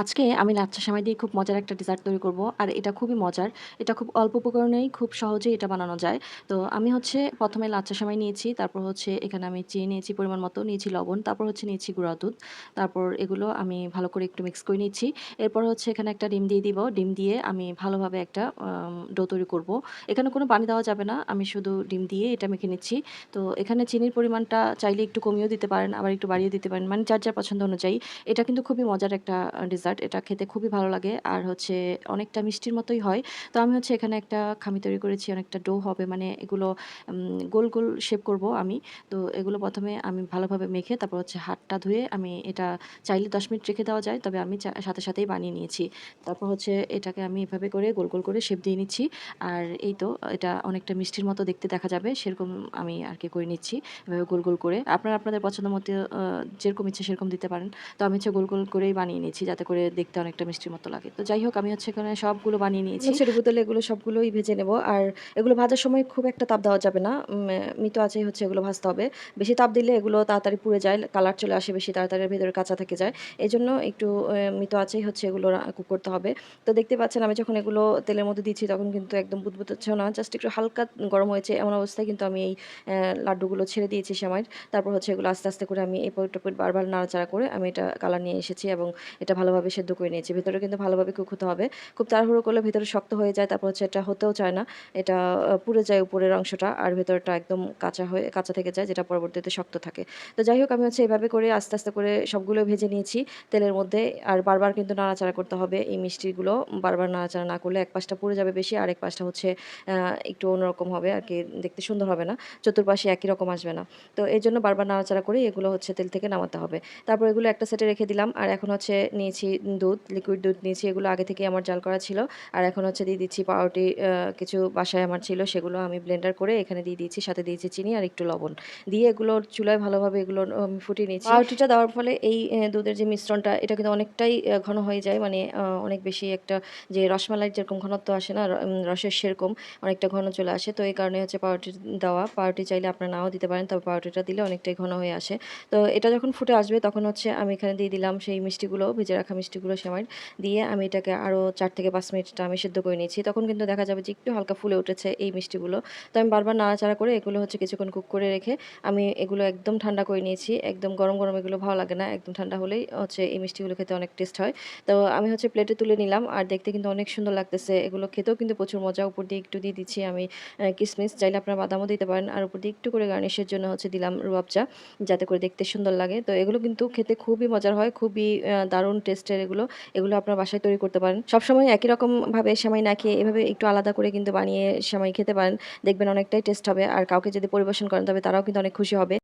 আজকে আমি লাচ্ছা সেমাই দিয়ে খুব মজার একটা ডেজার্ট তৈরি করব, আর এটা খুবই মজার। এটা খুব অল্প উপকরণেই খুব সহজেই এটা বানানো যায়। তো আমি হচ্ছে প্রথমে লাচ্ছা সেমাই নিয়েছি, তারপর হচ্ছে এখানে আমি চিনি নিয়েছি পরিমাণ মতো, নিয়েছি লবণ, তারপর হচ্ছে নিয়েছি গুঁড়া দুধ, তারপর এগুলো আমি ভালো করে একটু মিক্স করে নিচ্ছি। এরপর হচ্ছে এখানে একটা ডিম দিয়ে দিব, ডিম দিয়ে আমি ভালোভাবে একটা ডো তৈরি করব। এখানে কোনো পানি দেওয়া যাবে না, আমি শুধু ডিম দিয়ে এটা মেখে নিচ্ছি। তো এখানে চিনির পরিমাণটা চাইলে একটু কমিয়েও দিতে পারেন, আবার একটু বাড়িয়ে দিতে পারেন মানে যার যার পছন্দ অনুযায়ী। এটা কিন্তু খুবই মজার একটা ডেজার্ট এটা খেতে খুবই ভালো লাগে। আর হচ্ছে অনেকটা মিষ্টির মতোই হয়। তো আমি হচ্ছে এখানে একটা খামি তৈরি করেছি, অনেকটা ডো হবে মানে এগুলো গোল গোল শেপ করব আমি। তো এগুলো প্রথমে আমি ভালোভাবে মেখে তারপর হচ্ছে হাতটা ধুয়ে আমি এটা চাইলে দশ মিনিট রেখে দেওয়া যায়, তবে আমি সাথে সাথেই বানিয়ে নিয়েছি। তারপর হচ্ছে এটাকে আমি এভাবে করে গোল গোল করে শেপ দিয়ে নিচ্ছি। আর এই তো, এটা অনেকটা মিষ্টির মতো দেখতে দেখা যাবে, সেরকম আমি আর কি করে নিচ্ছি, এভাবে গোল গোল করে। আপনারা আপনাদের পছন্দ মতো যেরকম ইচ্ছে সেরকম দিতে পারেন। তো আমি হচ্ছে গোল গোল করেই বানিয়ে নিয়েছি যাতে করে দেখতে অনেকটা মিষ্টির মতো লাগে। তো যাই হোক, আমি হচ্ছে এখানে সবগুলো বানিয়ে নিয়েছি। ছোটো বোতলে এগুলো সবগুলোই ভেজে নেব। আর এগুলো ভাজার সময় খুব একটা তাপ দেওয়া যাবে না। মৃত আছেই হচ্ছে এগুলো ভাজতে হবে। বেশি তাপ দিলে এগুলো তাড়াতাড়ি পুড়ে যায়, কালার চলে আসে বেশি তাড়াতাড়ি ভেতরে কাঁচা থেকে যায়। এই জন্য একটু মৃত আছেই হচ্ছে এগুলো কুক করতে হবে। তো দেখতে পাচ্ছেন, আমি যখন এগুলো তেলের মধ্যে দিচ্ছি তখন কিন্তু একদম বুদবুদ হচ্ছে না। জাস্ট একটু হালকা গরম হয়েছে এমন অবস্থায় কিন্তু আমি এই লাড্ডুগুলো ছেড়ে দিয়েছি সেমাই তারপর হচ্ছে এগুলো আস্তে আস্তে করে আমি এই পট বারবার নাড়াচাড়া করে আমি এটা কালার নিয়ে এসেছি এবং এটা ভালোভাবে সেদ্ধ করে নিয়েছি। ভেতরে কিন্তু ভালোভাবে কুক হতে হবে। খুব তাড়াহুড়ো করলে ভেতরে শক্ত হয়ে যায়, তারপর হচ্ছে এটা হতেও চায় না। এটা পুড়ে যায় উপরের অংশটা আর ভেতরটা একদম কাঁচা হয়ে, কাঁচা থেকে যায়, যেটা পরবর্তীতে শক্ত থাকে। তো যাই হোক, আমি হচ্ছে এভাবে করে আস্তে আস্তে করে সবগুলো ভেজে নিয়েছি তেলের মধ্যে। আর বারবার কিন্তু নাড়াচাড়া করতে হবে এই মিষ্টিগুলো। বারবার নাড়াচাড়া না করলে এক পাশটা পুড়ে যাবে বেশি আর এক পাশটা হচ্ছে একটু অন্যরকম হবে আর কি, দেখতে সুন্দর হবে না। চতুর্পাশে একই রকম আসবে না। তো এই জন্য বারবার নাড়াচাড়া করে এগুলো হচ্ছে তেল থেকে নামাতে হবে। তারপর এগুলো একটা সেটে রেখে দিলাম। আর এখন হচ্ছে নিয়েছি দুধ লিকুইড দুধ নিয়েছি, এগুলো আগে থেকে আমার জাল করা ছিল। আর এখন হচ্ছে দিয়ে দিচ্ছি পাউরুটি কিছু বাসায় আমার ছিল, সেগুলো আমি ব্লেন্ডার করে এখানে দিয়ে দিয়েছি, সাথে দিয়েছি চিনি আর একটু লবণ। দিয়ে এগুলো চুলায় ভালোভাবে এগুলো আমি ফুটিয়ে নিয়েছি। পাউরুটিটা দেওয়ার ফলে এই দুধের যে মিশ্রণটা, এটা কিন্তু অনেকটাই ঘন হয়ে যায়। মানে অনেক বেশি একটা যে রসমালাইয়ের যেরকম ঘনত্ব আসে না রসের সেরকম অনেকটা ঘন চলে আসে। তো এই কারণে হচ্ছে পাউরুটি দেওয়া, পাউরুটি চাইলে আপনারা নাও দিতে পারেন, তবে পাউরুটিটা দিলে অনেকটাই ঘন হয়ে আসে। তো এটা যখন ফুটে আসবে, তখন হচ্ছে আমি এখানে দিয়ে দিলাম সেই মিষ্টিগুলো, ভেজে রাখা মিষ্টিগুলো সেমাই দিয়ে আমি এটাকে আরও চার থেকে পাঁচ মিনিটটা আমি সেদ্ধ করে নিয়েছি। তখন কিন্তু দেখা যাবে যে একটু হালকা ফুলে উঠেছে এই মিষ্টিগুলো। তো আমি বারবার নাড়াচাড়া করে এগুলো হচ্ছে কিছুক্ষণ কুক করে রেখে আমি এগুলো একদম ঠান্ডা করে নিয়েছি। একদম গরম গরম এগুলো ভালো লাগে না, একদম ঠান্ডা হলেই হচ্ছে এই মিষ্টিগুলো খেতে অনেক টেস্ট হয়। তো আমি হচ্ছে প্লেটে তুলে নিলাম আর দেখতে কিন্তু অনেক সুন্দর লাগতেছে। এগুলো খেতেও কিন্তু প্রচুর মজা। উপর দিয়ে একটু দিয়ে দিচ্ছি আমি কিসমিস। চাইলে আপনারা বাদামও দিতে পারেন। আর উপর দিয়ে একটু করে গার্নিশের জন্য হচ্ছে দিলাম রুয়াবচা যাতে করে দেখতে সুন্দর লাগে। তো এগুলো কিন্তু খেতে খুবই মজার হয়, খুবই দারুণ টেস্টের এগুলো এগুলো আপনার বাসায় তৈরি করতে পারেন। সবসময় একই রকমভাবে সেমাই না খেয়ে এভাবে একটু আলাদা করে কিন্তু বানিয়ে সেমাই খেতে পারেন। দেখবেন অনেকটাই টেস্ট হবে। আর কাউকে যদি পরিবেশন করেন, তবে তারাও কিন্তু অনেক খুশি হবে।